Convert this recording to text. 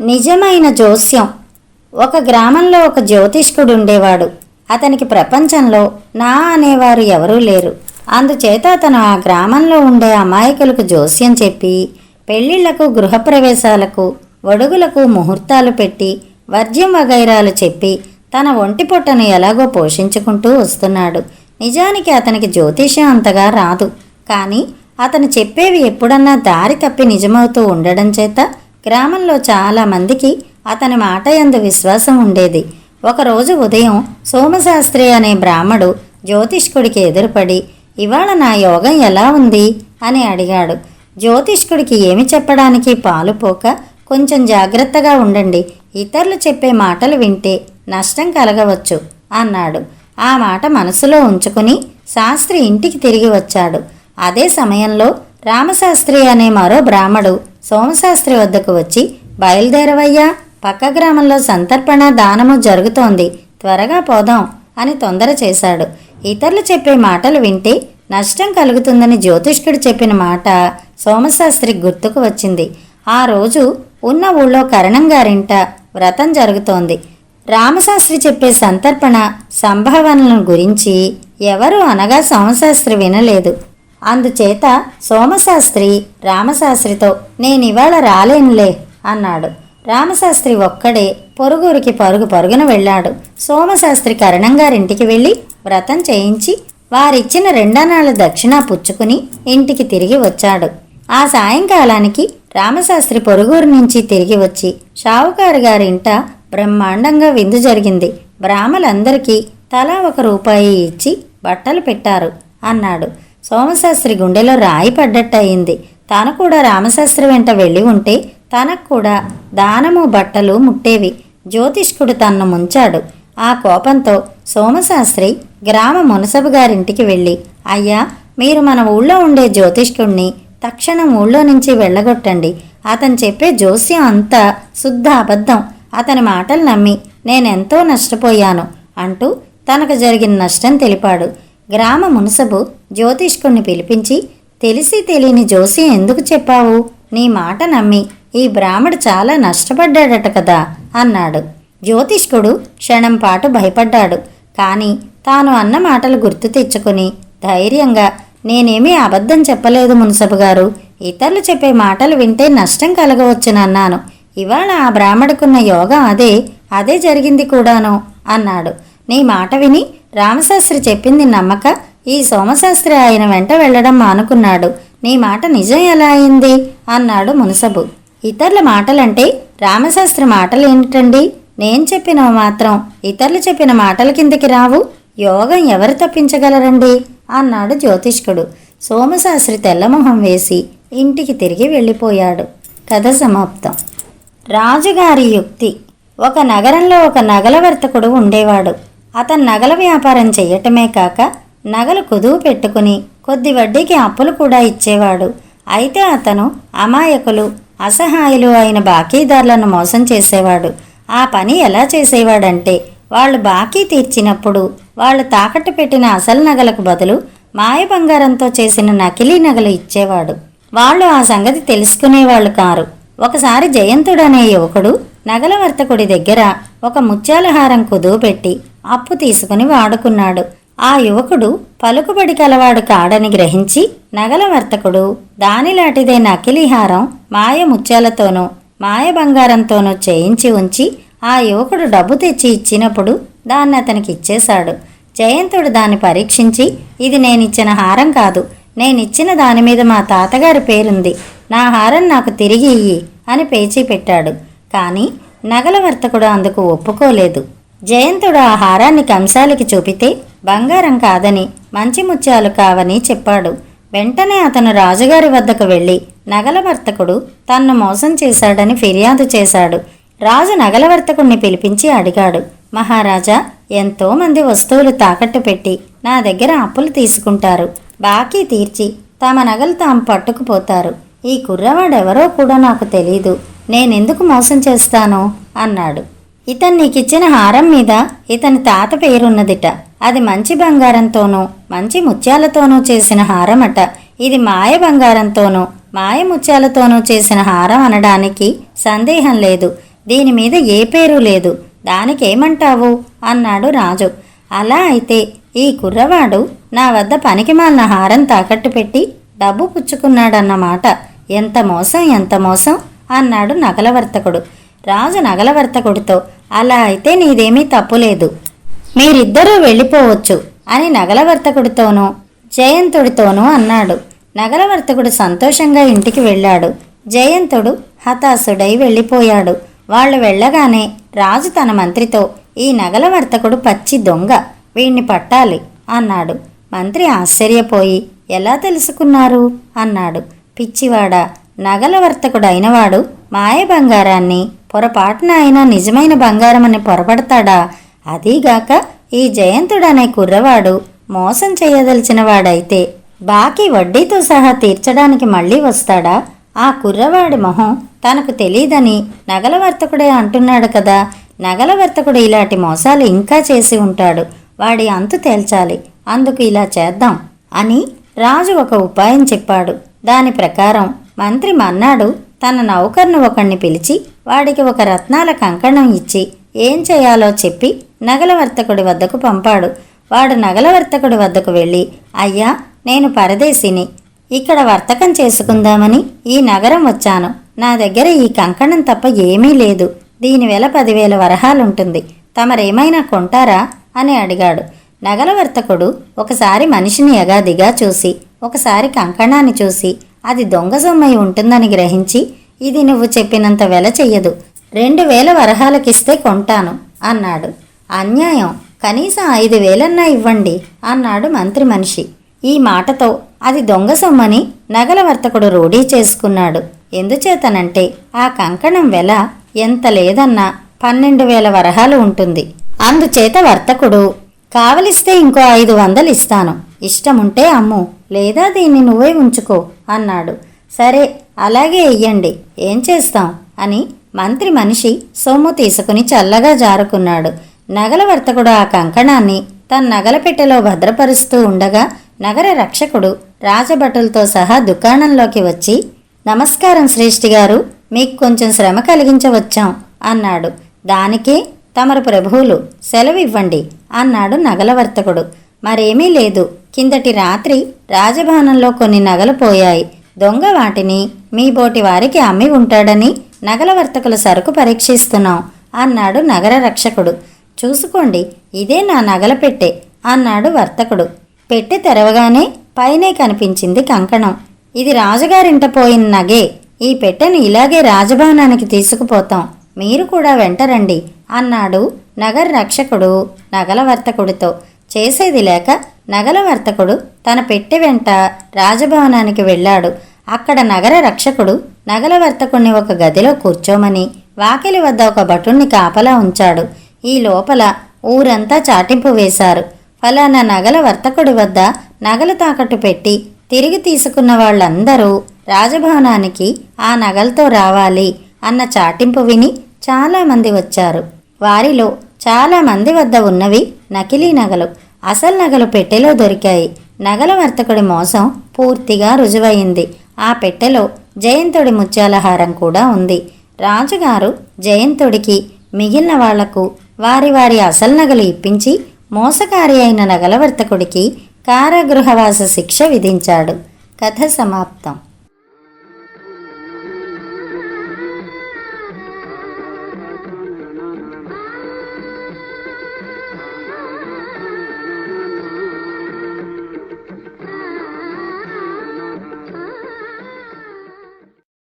నిజమైన జోస్యం. ఒక గ్రామంలో ఒక జ్యోతిష్కుడు ఉండేవాడు అతనికి ప్రపంచంలో నా అనేవారు ఎవరూ లేరు. అందుచేత అతను ఆ గ్రామంలో ఉండే అమాయకులకు జోస్యం చెప్పి పెళ్ళిళ్ళకు గృహప్రవేశాలకు ఒడుగులకు ముహూర్తాలు పెట్టి వర్జ్యం వగైరాలు చెప్పి తన ఒంటి పొట్టను ఎలాగో పోషించుకుంటూ వస్తున్నాడు. నిజానికి అతనికి జ్యోతిష్యం అంతగా రాదు. కానీ అతను చెప్పేవి ఎప్పుడన్నా దారి తప్పి నిజమవుతూ ఉండడం చేత గ్రామంలో చాలా మందికి అతని మాట ఎందు విశ్వాసం ఉండేది. ఒకరోజు ఉదయం సోమశాస్త్రి అనే బ్రాహ్మడు జ్యోతిష్కుడికి ఎదురుపడి ఇవాళ నా యోగం ఎలా ఉంది? అని అడిగాడు. జ్యోతిష్కుడికి ఏమి చెప్పడానికి పాలుపోక కొంచెం జాగ్రత్తగా ఉండండి. ఇతరులు చెప్పే మాటలు వింటే నష్టం కలగవచ్చు అన్నాడు. ఆ మాట మనసులో ఉంచుకుని శాస్త్రి ఇంటికి తిరిగి వచ్చాడు. అదే సమయంలో రామశాస్త్రి అనే మరో బ్రాహ్మడు సోమశాస్త్రి వద్దకు వచ్చి బయలుదేరవయ్యా పక్క గ్రామంలో సంతర్పణ దానము జరుగుతోంది త్వరగా పోదాం అని తొందర చేశాడు. ఇతరులు చెప్పే మాటలు వింటే నష్టం కలుగుతుందని జ్యోతిష్కుడు చెప్పిన మాట సోమశాస్త్రి గుర్తుకు వచ్చింది. ఆ రోజు ఉన్న ఊళ్ళో కరణం గారింట వ్రతం జరుగుతోంది. రామశాస్త్రి చెప్పే సంతర్పణ సంభావనలను గురించి ఎవరు అనగా సోమశాస్త్రి వినలేదు. అందుచేత సోమశాస్త్రి రామశాస్త్రితో నేనివాళ రాలేనులే అన్నాడు. రామశాస్త్రి ఒక్కడే పొరుగురికి పరుగు పరుగున వెళ్ళాడు. సోమశాస్త్రి కరణంగారింటికి వెళ్ళి వ్రతం చేయించి వారిచ్చిన రెండనాళ్ళ దక్షిణ పుచ్చుకుని ఇంటికి తిరిగి వచ్చాడు. ఆ సాయంకాలానికి రామశాస్త్రి పొరుగురు నుంచి తిరిగి వచ్చి షావుకారు గారింట బ్రహ్మాండంగా విందు జరిగింది. బ్రాహ్మలందరికీ తలా ఒక రూపాయి ఇచ్చి బట్టలు పెట్టారు అన్నాడు. సోమశాస్త్రి గుండెలో రాయి పడ్డట్టయింది. తాను కూడా రామశాస్త్రి వెంట వెళ్ళి ఉంటే తనకు కూడా దానము బట్టలు ముట్టేవి. జ్యోతిష్కుడు తన్ను ముంచాడు. ఆ కోపంతో సోమశాస్త్రి గ్రామ మునసబు గారింటికి వెళ్ళి అయ్యా మీరు మన ఊళ్ళో ఉండే జ్యోతిష్కుడిని తక్షణం ఊళ్ళో నుంచి వెళ్ళగొట్టండి. అతను చెప్పే జోస్యం అంతా శుద్ధ అబద్ధం. అతని మాటలు నమ్మి నేనెంతో నష్టపోయాను అంటూ తనకు జరిగిన నష్టం తెలిపాడు. గ్రామ మునసబు జ్యోతిష్కుణ్ణి పిలిపించి తెలిసి తెలియని జోసి ఎందుకు చెప్పావు? నీ మాట నమ్మి. ఈ బ్రాహ్మడు చాలా నష్టపడ్డాడట కదా అన్నాడు. జ్యోతిష్కుడు క్షణం పాటు భయపడ్డాడు. కానీ తాను అన్న మాటలు గుర్తు తెచ్చుకుని ధైర్యంగా. నేనేమీ అబద్ధం చెప్పలేదు మున్సబు గారు. ఇతరులు చెప్పే మాటలు వింటే నష్టం కలగవచ్చునన్నాను. ఇవాళ ఆ బ్రాహ్మడుకున్న యోగం అదే అదే జరిగింది కూడాను అన్నాడు. నీ మాట విని రామశాస్త్రి చెప్పింది నమ్మక. ఈ సోమశాస్త్రి ఆయన వెంట వెళ్ళడం మానుకున్నాడు నీ మాట నిజం ఎలా అయింది? అన్నాడు మునసబు. ఇతరుల మాటలంటే రామశాస్త్రి మాటలు ఏంటండి నేను చెప్పినవి మాత్రం ఇతరులు చెప్పిన మాటల కిందకి రావు. యోగం ఎవరు తప్పించగలరండి? అన్నాడు జ్యోతిష్కుడు. సోమశాస్త్రి తెల్లమొహం వేసి ఇంటికి తిరిగి వెళ్ళిపోయాడు. కథ సమాప్తం. రాజుగారి యుక్తి. ఒక నగరంలో ఒక నగల వర్తకుడు ఉండేవాడు. అతను నగల వ్యాపారం చేయటమే కాక నగలు కుదువు పెట్టుకుని కొద్ది వడ్డీకి అప్పులు కూడా ఇచ్చేవాడు. అయితే అతను అమాయకులు అసహాయులు అయిన బాకీదారులను మోసం చేసేవాడు. ఆ పని ఎలా చేసేవాడంటే వాళ్ళు బాకీ తీర్చినప్పుడు వాళ్ళు తాకట్టు పెట్టిన అసలు నగలకు బదులు మాయ బంగారంతో చేసిన నకిలీ నగలు ఇచ్చేవాడు. వాళ్ళు ఆ సంగతి తెలుసుకునేవాళ్ళు కారు. ఒకసారి జయంతుడనే యువకుడు నగల వర్తకుడి దగ్గర ఒక ముత్యాలహారం కుదువు పెట్టి అప్పు తీసుకుని వాడుకున్నాడు. ఆ యువకుడు పలుకుబడి కలవాడు కాడని గ్రహించి నగల వర్తకుడు దానిలాంటిదే నకిలీ హారం మాయ ముత్యాలతోనూ మాయ బంగారంతోనూ చేయించి ఉంచి ఆ యువకుడు డబ్బు తెచ్చి ఇచ్చినప్పుడు దాన్ని అతనికి ఇచ్చేశాడు జయంతుడు దాన్ని పరీక్షించి ఇది నేనిచ్చిన హారం కాదు నేనిచ్చిన దాని మీద మా తాతగారి పేరుంది నా హారం నాకు తిరిగి ఇయ్యి అని పేచీ పెట్టాడు. కానీ నగల వర్తకుడు అందుకు ఒప్పుకోలేదు. జయంతుడు ఆ హారాన్ని కంసాలికి చూపితే బంగారం కాదని మంచి ముత్యాలు కావని చెప్పాడు. వెంటనే అతను రాజుగారి వద్దకు వెళ్ళి నగలవర్తకుడు తన్ను మోసం చేశాడని ఫిర్యాదు చేశాడు. రాజు నగల పిలిపించి అడిగాడు మహారాజా ఎంతోమంది వస్తువులు తాకట్టు పెట్టి నా దగ్గర అప్పులు తీసుకుంటారు. బాకీ తీర్చి తమ నగలు తాము పట్టుకుపోతారు. ఈ కుర్రవాడెవరో కూడా నాకు తెలీదు. నేనెందుకు మోసం చేస్తాను అన్నాడు. ఇతను నీకిచ్చిన హారం మీద ఇతని తాత పేరున్నదిట. అది మంచి బంగారంతోనూ మంచి ముత్యాలతోనూ చేసిన హారమట. ఇది మాయ బంగారంతోనూ మాయ ముత్యాలతోనూ చేసిన హారం అనడానికి సందేహం లేదు. దీని మీద ఏ పేరు లేదు. దానికేమంటావు? అన్నాడు రాజు. అలా అయితే ఈ కుర్రవాడు నా వద్ద పనికిమాలిన హారం తాకట్టు పెట్టి డబ్బు పుచ్చుకున్నాడన్నమాట. ఎంత మోసం ఎంత మోసం? అన్నాడు నగలవర్తకుడు. రాజు నగలవర్తకుడితో అలా అయితే నీదేమీ తప్పులేదు. మీరిద్దరూ వెళ్ళిపోవచ్చు అని నగలవర్తకుడితోనూ జయంతుడితోనూ అన్నాడు. నగలవర్తకుడు సంతోషంగా ఇంటికి వెళ్ళాడు. జయంతుడు హతాశుడై వెళ్ళిపోయాడు. వాళ్ళు వెళ్ళగానే రాజు తన మంత్రితో ఈ నగలవర్తకుడు పచ్చి దొంగ వీణ్ణి పట్టాలి అన్నాడు. మంత్రి ఆశ్చర్యపోయి ఎలా తెలుసుకున్నారు? అన్నాడు. పిచ్చివాడ నగలవర్తకుడైనవాడు మాయ బంగారాన్ని పొరపాటున ఆయన నిజమైన బంగారమని పొరపడతాడా? అదీగాక ఈ జయంతుడనే కుర్రవాడు మోసం చేయదలిచిన వాడైతే బాకీ వడ్డీతో సహా తీర్చడానికి మళ్ళీ వస్తాడా? ఆ కుర్రవాడి మొహం తనకు తెలీదని నగలవర్తకుడే అంటున్నాడు కదా. నగలవర్తకుడు ఇలాంటి మోసాలు ఇంకా చేసి ఉంటాడు. వాడి అంతు తేల్చాలి. అందుకు ఇలా చేద్దాం అని రాజు ఒక ఉపాయం చెప్పాడు. దాని ప్రకారం మంత్రి మన్నాడు తన నౌకర్ను ఒకణ్ణి పిలిచి వాడికి ఒక రత్నాల కంకణం ఇచ్చి ఏం చేయాలో చెప్పి నగలవర్తకుడి వద్దకు పంపాడు. వాడు నగలవర్తకుడి వద్దకు వెళ్ళి అయ్యా నేను పరదేశిని. ఇక్కడ వర్తకం చేసుకుందామని ఈ నగరం వచ్చాను. నా దగ్గర ఈ కంకణం తప్ప ఏమీ లేదు. దీని వెల పదివేల వరహాలుంటుంది. తమరేమైనా కొంటారా? అని అడిగాడు. నగలవర్తకుడు ఒకసారి మనిషిని యగాదిగా చూసి ఒకసారి కంకణాన్ని చూసి అది దొంగ సొమ్మై ఉంటుందని గ్రహించి ఇది నువ్వు చెప్పినంత వెల చెయ్యదు. రెండు వేల వరహాలకిస్తే కొంటాను అన్నాడు. అన్యాయం. కనీసం ఐదు వేలన్నా ఇవ్వండి అన్నాడు మంత్రి మనిషి. ఈ మాటతో అది దొంగ సొమ్మని నగల వర్తకుడు రూఢీ చేసుకున్నాడు. ఎందుచేతనంటే ఆ కంకణం వెల ఎంత లేదన్నా పన్నెండు వేల వరహాలు ఉంటుంది. అందుచేత వర్తకుడు కావలిస్తే ఇంకో ఐదు వందలు ఇస్తాను ఇష్టముంటే అమ్ము లేదా దీన్ని నువ్వే ఉంచుకో అన్నాడు. సరే అలాగే ఇయ్యండి ఏం చేస్తాం? అని మంత్రి మనిషి సొమ్ము తీసుకుని చల్లగా జారుకున్నాడు. నగల వర్తకుడు ఆ కంకణాన్ని తన నగల పెట్టెలో భద్రపరుస్తూ ఉండగా నగర రక్షకుడు రాజభటులతో సహా దుకాణంలోకి వచ్చి నమస్కారం శ్రేష్ఠి గారు మీకు కొంచెం శ్రమ కలిగించవచ్చాం అన్నాడు. దానికే తమరు ప్రభువులు సెలవివ్వండి అన్నాడు నగలవర్తకుడు మరేమీ లేదు. కిందటి రాత్రి రాజభవనంలో కొన్ని నగలు పోయాయి. దొంగ వాటిని మీ బోటి వారికి అమ్మి ఉంటాడని నగల వర్తకుల సరుకు పరీక్షిస్తున్నాం అన్నాడు నగర రక్షకుడు. చూసుకోండి ఇదే నా నగల పెట్టె అన్నాడు వర్తకుడు. పెట్టె తెరవగానే పైనే కనిపించింది కంకణం. ఇది రాజుగారింట పోయిన నగే. ఈ పెట్టెను ఇలాగే రాజభవనానికి తీసుకుపోతాం. మీరు కూడా వెంటరండి అన్నాడు నగర రక్షకుడు నగల వర్తకుడితో. చేసేది లేక నగల వర్తకుడు తన పెట్టె వెంట రాజభవనానికి వెళ్ళాడు. అక్కడ నగర రక్షకుడు నగలవర్తకుణ్ణి ఒక గదిలో కూర్చోమని వాకిలి వద్ద ఒక భటుణ్ణి కాపలా ఉంచాడు. ఈ లోపల ఊరంతా చాటింపు వేశారు. ఫలానా నగల వర్తకుడి వద్ద నగలు తాకట్టు పెట్టి తిరిగి తీసుకున్న వాళ్ళందరూ రాజభవనానికి ఆ నగలతో రావాలి అన్న చాటింపు విని చాలామంది వచ్చారు. వారిలో చాలా మంది వద్ద ఉన్నవి నకిలీ నగలు. అసలు నగలు పెట్టెలో దొరికాయి. నగల వర్తకుడి మోసం పూర్తిగా రుజువయింది ఆ పెట్టెలో జయంతుడి ముత్యాల హారం కూడా ఉంది. రాజుగారు జయంతుడికి మిగిలిన వాళ్ళకు వారి వారి అసలు నగలు ఇప్పించి మోసకారి అయిన నగలవర్తకుడికి కారాగృహవాస శిక్ష విధించాడు. కథ సమాప్తం.